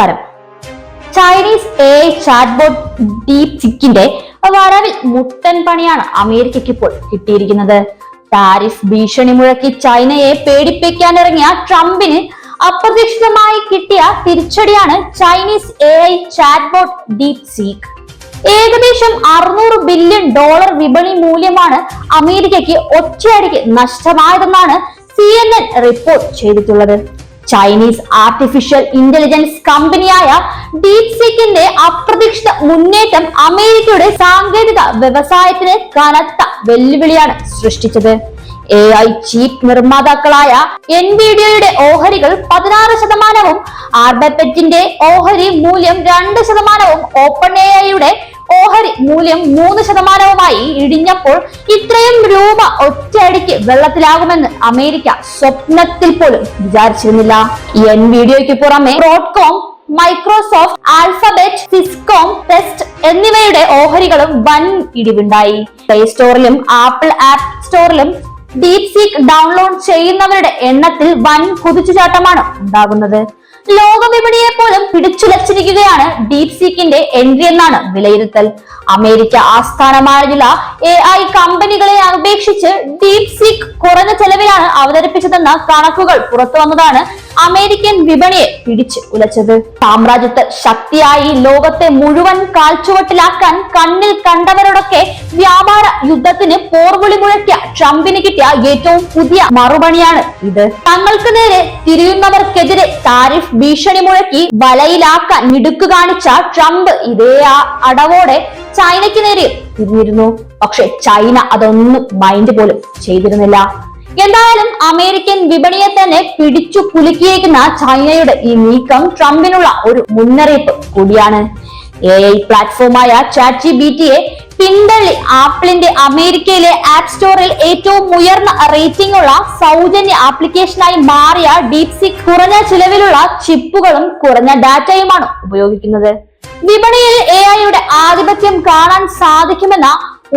നമസ്കാരം. Chinese A chatbot deep സിക്കിന്റെ വരവിൽ മുട്ടൻ പണിയാണ് അമേരിക്കയ്ക്ക് ഇപ്പോൾ കിട്ടിയിരിക്കുന്നത്. പാരീസ് ഭീഷണി മുഴക്കി ചൈനയെ പേടിപ്പിക്കാനിറങ്ങിയ ട്രംപിന് അപ്രതീക്ഷിതമായി കിട്ടിയ തിരിച്ചടിയാണ് Chinese A I chatbot Deep Seek ഏകദേശം അറുന്നൂറ് ബില്യൺ ഡോളർ വിപണി മൂല്യമാണ് അമേരിക്കയ്ക്ക് ഒറ്റയടിക്ക് നഷ്ടമായതെന്നാണ് സി റിപ്പോർട്ട് ചെയ്തിട്ടുള്ളത്. ചൈനീസ് ആർട്ടിഫിഷ്യൽ ഇന്റലിജൻസ് കമ്പനിയായ ഡീപ് സീക്കിന്റെ അപ്രതീക്ഷിത മുന്നേറ്റം അമേരിക്കയുടെ സാങ്കേതിക വ്യവസായത്തിന് കനത്ത വെല്ലുവിളിയാണ് സൃഷ്ടിച്ചത്. എ ഐ ചീപ്പ് നിർമ്മാതാക്കളായ എൻവിഡിയയുടെ ഓഹരികൾ പതിനാറ് ശതമാനവും ആർബെപ്പറ്റിന്റെ ഓഹരി മൂല്യം രണ്ട് ശതമാനവും ഓപ്പൺ എ ഐയുടെ ഓഹരി മൂല്യം മൂന്ന് ശതമാനവുമായി ഇടിഞ്ഞപ്പോൾ ഇത്രയും രൂപ ഒറ്റയടിക്ക് വെള്ളത്തിലാകുമെന്ന് അമേരിക്ക സ്വപ്നത്തിൽ പോലും വിചാരിച്ചിരുന്നില്ല. എൻ വീഡിയോയ്ക്ക് പുറമെ Broadcom Microsoft Alphabet Cisco Tesla എന്നിവയുടെ ഓഹരികളും വൻ ഇടിവുണ്ടായി. പ്ലേ സ്റ്റോറിലും ആപ്പിൾ ആപ്പ് സ്റ്റോറിലും ഡീപ് സീക്ക് ഡൗൺലോഡ് ചെയ്യുന്നവരുടെ എണ്ണത്തിൽ വൻ കുതിച്ചുചാട്ടമാണ് ഉണ്ടാകുന്നത്. ലോക വിപണിയെ പോലും പിടിച്ചുലച്ചിരിക്കുകയാണ് ഡീപ് സീക്കിന്റെ എൻട്രി എന്നാണ് വിലയിരുത്തൽ. അമേരിക്ക ആസ്ഥാനമായുള്ള എ ഐ കമ്പനികളെ അപേക്ഷിച്ച് ഡീപ് സീക്ക് കുറഞ്ഞ ചെലവിലാണ് അവതരിപ്പിച്ചതെന്ന കണക്കുകൾ പുറത്തു വന്നതാണ് അമേരിക്കൻ വിപണിയെ പിടിച്ച് ഉലച്ചത്. സാമ്രാജ്യത്വ ശക്തിയായി ലോകത്തെ മുഴുവൻ കാൽച്ചുവട്ടിലാക്കാൻ കണ്ണിൽ കണ്ടവരോടൊക്കെ വ്യാപാര യുദ്ധത്തിന് പോർവിളി മുഴക്കിയ ട്രംപിന് കിട്ടിയ ഏറ്റവും പുതിയ മറുപണിയാണ് ഇത്. തങ്ങൾക്ക് നേരെ തിരിയുന്നവർക്കെതിരെ താരിഫ് ഭീഷണി മുഴക്കി വലയിലാക്കാൻ മിടുക്ക് കാണിച്ച ട്രംപ് ഇതേ ആ അടവോടെ ചൈനയ്ക്ക് നേരെ തിരിഞ്ഞിരുന്നു. പക്ഷെ ചൈന അതൊന്നും മൈൻഡ് പോലും ചെയ്തിരുന്നില്ല. എന്തായാലും അമേരിക്കൻ വിപണിയെ തന്നെ പിടിച്ചു കുലുക്കിയേക്കുന്ന ചൈനയുടെ ഈ നീക്കം ട്രംപിനുള്ള ഒരു മുന്നറിയിപ്പ് കൂടിയാണ്. എ ഐ പ്ലാറ്റ്ഫോമായ ചാറ്റ് ജി ബി ടിയെ പിന്തള്ളി ആപ്പിളിന്റെ അമേരിക്കയിലെ ആപ്പ് സ്റ്റോറിൽ ഏറ്റവും ഉയർന്ന റേറ്റിംഗ് ഉള്ള സൗജന്യ ആപ്ലിക്കേഷനായി മാറിയ ഡീപ്സിക് കുറഞ്ഞ ചിലവിലുള്ള ചിപ്പുകളും കുറഞ്ഞ ഡാറ്റയുമാണ് ഉപയോഗിക്കുന്നത്. വിപണിയിൽ എ ഐയുടെ ആധിപത്യം കാണാൻ സാധിക്കുമെന്ന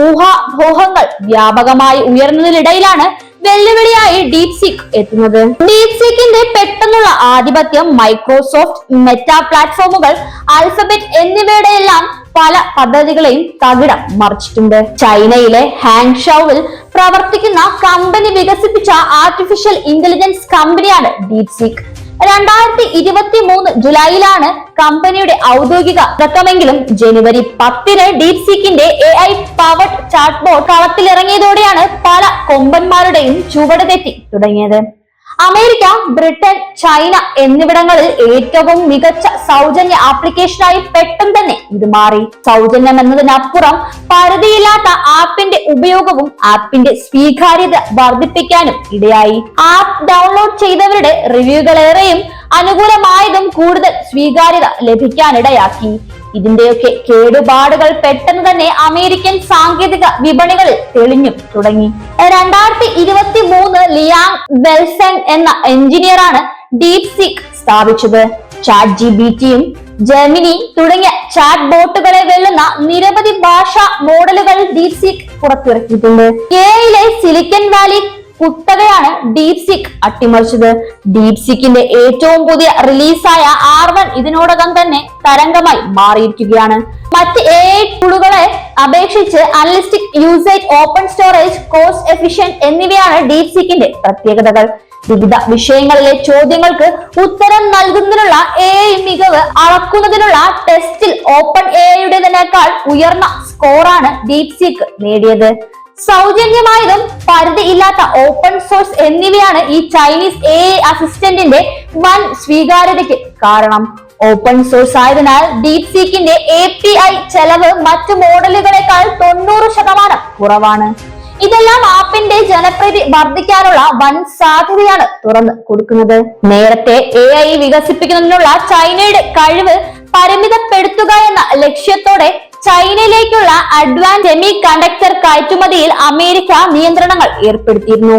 ഊഹാഭോഹങ്ങൾ വ്യാപകമായി ഉയർന്നതിനിടയിലാണ് വെല്ലുവിളിയായി ഡീപ് സീക്ക് എത്തുന്നത്. ഡീപ് സീക്കിന്റെ പെട്ടെന്നുള്ള ആധിപത്യം മൈക്രോസോഫ്റ്റ് മെറ്റ പ്ലാറ്റ്ഫോമുകൾ ആൽഫബറ്റ് എന്നിവയുടെ എല്ലാം പല പദ്ധതികളെയും തകിടം മറിച്ചിട്ടുണ്ട്. ചൈനയിലെ ഹാങ്ഷൌവിൽ പ്രവർത്തിക്കുന്ന കമ്പനി വികസിപ്പിച്ച ആർട്ടിഫിഷ്യൽ ഇന്റലിജൻസ് കമ്പനിയാണ് ഡീപ് സീക്ക് രണ്ടായിരത്തി ഇരുപത്തി മൂന്ന് ജൂലൈയിലാണ് കമ്പനിയുടെ ഔദ്യോഗിക തുടക്കമെങ്കിലും ജനുവരി പത്തിന് ഡീപ് സീക്കിന്റെ എ ഐ പവർഡ് ചാറ്റ്ബോട്ട് കളത്തിലിറങ്ങിയതോടെയാണ് പല കൊമ്പന്മാരുടെയും ചുവട് തെറ്റി തുടങ്ങിയത്. അമേരിക്ക ബ്രിട്ടൻ ചൈന എന്നിവിടങ്ങളിൽ ഏറ്റവും മികച്ച സൗജന്യ ആപ്ലിക്കേഷനായി പെട്ടെന്ന് തന്നെ ഇത് മാറി. സൗജന്യം എന്നതിനപ്പുറം പരിധിയില്ലാത്ത ആപ്പിന്റെ ഉപയോഗവും ആപ്പിന്റെ സ്വീകാര്യത വർദ്ധിപ്പിക്കാനും ഇടയായി. ആപ്പ് ഡൗൺലോഡ് ചെയ്തവരുടെ റിവ്യൂകളേറെയും അനുകൂലമായതും കൂടുതൽ സ്വീകാര്യത ലഭിക്കാനിടയാക്കി. ഇതിന്റെയൊക്കെ കേടുപാടുകൾ പെട്ടെന്ന് തന്നെ അമേരിക്കൻ സാങ്കേതിക വിപണികളിൽ തെളിഞ്ഞു തുടങ്ങി. രണ്ടായിരത്തി ഇരുപത്തി മൂന്ന് ലിയാങ് വെൽസൺ എന്ന എഞ്ചിനീയറാണ് ഡീപ് സിക് സ്ഥാപിച്ചത്. ചാറ്റ് ജി ബി ടിയും ജെമിനി തുടങ്ങിയ ചാറ്റ് ബോട്ടുകളെ വെല്ലുന്ന നിരവധി ഭാഷാ മോഡലുകൾ ഡീപ് സിക് പുറത്തിറക്കിയിട്ടുണ്ട് എയിലെ സിലിക്കൻ വാലി കുത്തകയാണ് ഡീപ് സിക് അട്ടിമറിച്ചത്. ഡീപ് സിക്കിന്റെ ഏറ്റവും പുതിയ റിലീസായ ആർ വൺ ഇതിനോടകം തന്നെ തരംഗമായി മാറിയിരിക്കുകയാണ്. മറ്റ് എ ടൂളുകളെ അപേക്ഷിച്ച് analytic usage open storage cost efficient എന്നിവയാണ് ഡീപ് സിക്കിന്റെ പ്രത്യേകതകൾ. വിവിധ വിഷയങ്ങളിലെ ചോദ്യങ്ങൾക്ക് ഉത്തരം നൽകുന്നതിനുള്ള എ മികവ് അളക്കുന്നതിനുള്ള ടെസ്റ്റിൽ ഓപ്പൺ എയുടേതിനേക്കാൾ ഉയർന്ന സ്കോറാണ് ഡീപ് സീക്ക് നേടിയത്. സൗജന്യമായതും പരിധി ഇല്ലാത്ത ഓപ്പൺ സോഴ്സ് എന്നിവയാണ് ഈ ചൈനീസ് എ അസിസ്റ്റന്റിന്റെ വൻ സ്വീകാര്യതയ്ക്ക് കാരണം. ഓപ്പൺ സോഴ്സ് ആയതിനാൽ ഡീപ് സീക്കിന്റെ എ പി ഐ ചെലവ് മറ്റ് മോഡലുകളെക്കാൾ തൊണ്ണൂറ് ശതമാനം കുറവാണ്. ഇതെല്ലാം ആപ്പിന്റെ ജനപ്രീതി വർദ്ധിക്കാനുള്ള വൻ സാധ്യതയാണ് തുറന്ന് കൊടുക്കുന്നത്. നേരത്തെ എ ഐ വികസിപ്പിക്കുന്നതിനുള്ള ചൈനയുടെ കഴിവ് പരിമിതപ്പെടുത്തുക എന്ന ലക്ഷ്യത്തോടെ ചൈനയിലേക്കുള്ള അഡ്വാൻസ് സെമി കണ്ടക്ടർ കയറ്റുമതിയിൽ അമേരിക്ക നിയന്ത്രണങ്ങൾ ഏർപ്പെടുത്തിയിരുന്നു.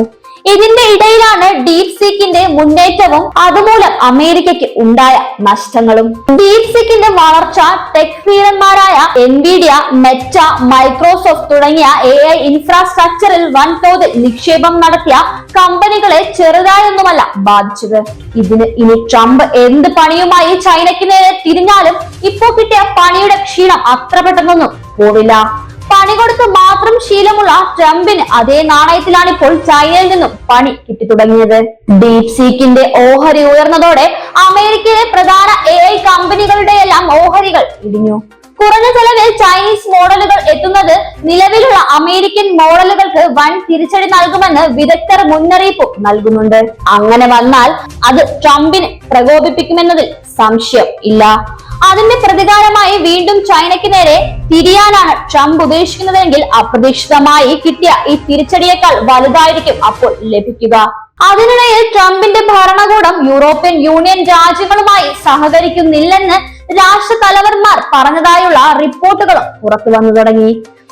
ഇതിന്റെ ഇടയിലാണ് ഡീപ് സീക്കിന്റെ മുന്നേറ്റവും അതുമൂലം അമേരിക്കയ്ക്ക് ഉണ്ടായ നഷ്ടങ്ങളും. ഡീപ് സീക്കിന്റെ വളർച്ച ടെക് വീരന്മാരായ എൻവിഡിയ മെറ്റ മൈക്രോസോഫ്റ്റ് തുടങ്ങിയ എ ഐ ഇൻഫ്രാസ്ട്രക്ചറിൽ വൻതോതിൽ നിക്ഷേപം നടത്തിയ കമ്പനികളെ ചെറുതായൊന്നുമല്ല ബാധിച്ചത്. ഇതിന് ഇനി ട്രംപ് എന്ത് പണിയുമായി ചൈനയ്ക്ക് നേരെ തിരിഞ്ഞാലും ഇപ്പോ കിട്ടിയ പണിയുടെ ക്ഷീണം അത്ര പെട്ടെന്നൊന്നും പോവില്ല. പണി കൊടുത്ത് മാത്രം ശീലമുള്ള ട്രംപിന് അതേ നാണയത്തിലാണ് ഇപ്പോൾ ചൈനയിൽ നിന്നും പണി കിട്ടി തുടങ്ങിയത് ഡീപ് സീക്കിന്റെ ഓഹരി ഉയർന്നതോടെ അമേരിക്കയിലെ പ്രധാന എ ഐ കമ്പനികളുടെ എല്ലാം ഓഹരികൾ ഇടിഞ്ഞു. കുറഞ്ഞ ചെലവിൽ ചൈനീസ് മോഡലുകൾ എത്തുന്നത് നിലവിലുള്ള അമേരിക്കൻ മോഡലുകൾക്ക് വൻ തിരിച്ചടി നൽകുമെന്ന് വിദഗ്ധർ മുന്നറിയിപ്പ് നൽകുന്നുണ്ട്. അങ്ങനെ വന്നാൽ അത് ട്രംപിനെ പ്രകോപിപ്പിക്കുമെന്നതിൽ സംശയം ഇല്ല. അതിന്റെ പ്രതികാരമായി വീണ്ടും ചൈനയ്ക്ക് നേരെ തിരിയാനാണ് ട്രംപ് ഉദ്ദേശിക്കുന്നതെങ്കിൽ അപ്രതീക്ഷിതമായി കിട്ടിയ ഈ തിരിച്ചടിയേക്കാൾ വലുതായിരിക്കും അപ്പോൾ ലഭിക്കുക. അതിനിടയിൽ ട്രംപിന്റെ ഭരണകൂടം യൂറോപ്യൻ യൂണിയൻ രാജ്യങ്ങളുമായി സഹകരിക്കുന്നില്ലെന്ന് രാഷ്ട്ര തലവന്മാർ പറഞ്ഞതായുള്ള റിപ്പോർട്ടുകളും പുറത്തു വന്നു തുടങ്ങി.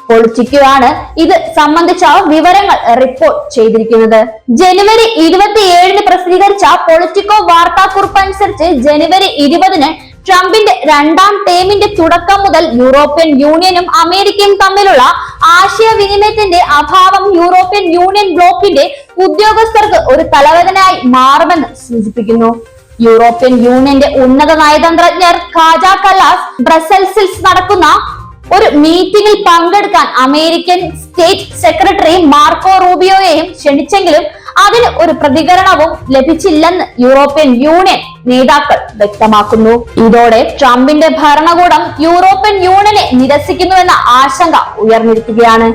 പൊളിച്ചിക്കുകയാണ് ഇത് സംബന്ധിച്ച വിവരങ്ങൾ റിപ്പോർട്ട് ചെയ്തിരിക്കുന്നത്. ജനുവരി ഇരുപത്തിയേഴിന് പ്രസിദ്ധീകരിച്ച പൊളിറ്റിക്കോ വാർത്താക്കുറിപ്പ് അനുസരിച്ച് ജനുവരി ഇരുപതിന് ട്രംപിന്റെ രണ്ടാം ടേമിന്റെ തുടക്കം മുതൽ യൂറോപ്യൻ യൂണിയനും അമേരിക്കയും തമ്മിലുള്ള ആശയവിനിമയത്തിന്റെ അഭാവം യൂറോപ്യൻ യൂണിയൻ ബ്ലോക്കിന്റെ ഉദ്യോഗസ്ഥർക്ക് ഒരു തലവേദനയായി മാറുമെന്ന് സൂചിപ്പിക്കുന്നു. യൂറോപ്യൻ യൂണിയന്റെ ഉന്നത നയതന്ത്രജ്ഞർ ഖാജ കലാസ് ബ്രസൽസിൽ നടക്കുന്ന ഒരു മീറ്റിംഗിൽ പങ്കെടുക്കാൻ അമേരിക്കൻ സ്റ്റേറ്റ് സെക്രട്ടറി മാർക്കോ റൂബിയോയെയും ക്ഷണിച്ചെങ്കിലും അതിന് ഒരു പ്രതികരണവും ലഭിച്ചില്ലെന്ന് യൂറോപ്യൻ യൂണിയൻ നേതാക്കൾ വ്യക്തമാക്കുന്നു. ഇതോടെ ട്രംപിന്റെ ഭരണകൂടം യൂറോപ്യൻ യൂണിയനെ നിരസിക്കുന്നുവെന്ന ആശങ്ക ഉയർന്നിരിക്കുകയാണ്.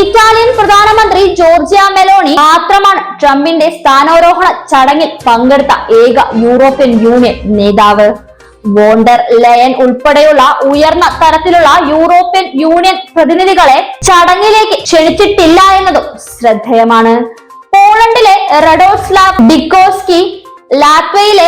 ഇറ്റാലിയൻ പ്രധാനമന്ത്രി ജോർജിയ മെലോണി മാത്രമാണ് ട്രംപിന്റെ സ്ഥാനാരോഹണ ചടങ്ങിൽ പങ്കെടുത്ത ഏക യൂറോപ്യൻ യൂണിയൻ നേതാവ്. വോണ്ടർ ലയൻ ഉൾപ്പെടെയുള്ള ഉയർന്ന തരത്തിലുള്ള യൂറോപ്യൻ യൂണിയൻ പ്രതിനിധികളെ ചടങ്ങിലേക്ക് ക്ഷണിച്ചിട്ടില്ല എന്നതും ശ്രദ്ധേയമാണ്. പോളണ്ടിലെ റഡോസ്ലാവ് ബിക്കോസ്കി ലാത്വയിലെ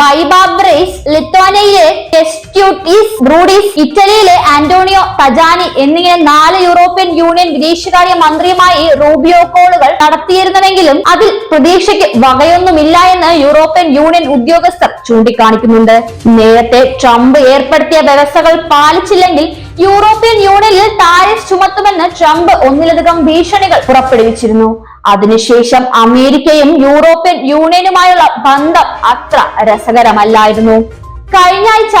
ബൈബാബ്രേസ് ലിത്വാനയിലെ ടെസ്റ്റ്യൂട്ടീസ് ബ്രൂഡീസ് ഇറ്റലിയിലെ ആന്റോണിയോ തജാനി എന്നിങ്ങനെ നാല് യൂറോപ്യൻ യൂണിയൻ വിദേശകാര്യ മന്ത്രിയുമായി റൂബിയോ കോളുകൾ നടത്തിയിരുന്നുവെങ്കിലും അതിൽ പ്രതീക്ഷയ്ക്ക് വകയൊന്നുമില്ല എന്ന് യൂറോപ്യൻ യൂണിയൻ ഉദ്യോഗസ്ഥർ ചൂണ്ടിക്കാണിക്കുന്നുണ്ട്. നേരത്തെ ട്രംപ് ഏർപ്പെടുത്തിയ വ്യവസ്ഥകൾ പാലിച്ചില്ലെങ്കിൽ യൂറോപ്യൻ യൂണിയനിൽ ടാരിഫ് ചുമത്തുമെന്ന് ട്രംപ് ഒന്നിലധികം ഭീഷണികൾ പുറപ്പെടുവിച്ചിരുന്നു. അതിനുശേഷം അമേരിക്കയും യൂറോപ്യൻ യൂണിയനുമായുള്ള ബന്ധം അത്ര രസകരമല്ലായിരുന്നു. കഴിഞ്ഞ ആഴ്ച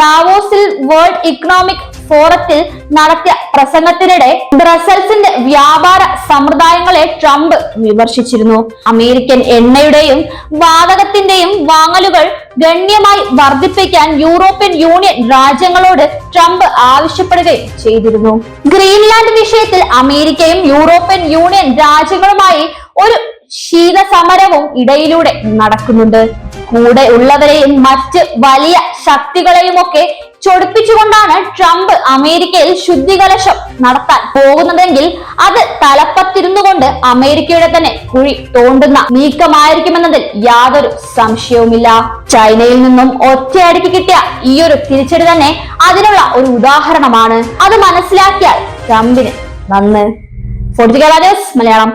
ഡാവോസിൽ വേൾഡ് ഇക്കണോമിക് ഫോറത്തിൽ നടത്തിയ പ്രസംഗത്തിനിടെ ബ്രസൽസിന്റെ വ്യാപാര സമ്പ്രദായങ്ങളെ ട്രംപ് വിമർശിച്ചിരുന്നു. അമേരിക്കൻ എണ്ണയുടെയും വാതകത്തിന്റെയും വാങ്ങലുകൾ ഗണ്യമായി വർദ്ധിപ്പിക്കാൻ യൂറോപ്യൻ യൂണിയൻ രാജ്യങ്ങളോട് ട്രംപ് ആവശ്യപ്പെടുകയും ചെയ്തിരുന്നു. ഗ്രീൻലാൻഡ് വിഷയത്തിൽ അമേരിക്കയും യൂറോപ്യൻ യൂണിയൻ രാജ്യങ്ങളുമായി ഒരു ശീതസമരവും ഇടയിലൂടെ നടക്കുന്നുണ്ട്. കൂടെ ഉള്ളവരെയും മറ്റ് വലിയ ശക്തികളെയും ഒക്കെ ചൊടിപ്പിച്ചുകൊണ്ടാണ് ട്രംപ് അമേരിക്കയിൽ ശുദ്ധികലശം നടത്താൻ പോകുന്നതെങ്കിൽ അത് തലപ്പത്തിരുന്നു കൊണ്ട് അമേരിക്കയുടെ തന്നെ കുഴി തോണ്ടുന്ന നീക്കമായിരിക്കുമെന്നതിൽ യാതൊരു സംശയവുമില്ല. ചൈനയിൽ നിന്നും ഒറ്റയടിക്ക് കിട്ടിയ ഈ ഒരു തിരിച്ചടി തന്നെ അതിനുള്ള ഒരു ഉദാഹരണമാണ്. അത് മനസ്സിലാക്കിയാൽ ട്രംപിന് നന്ന്. മലയാളം.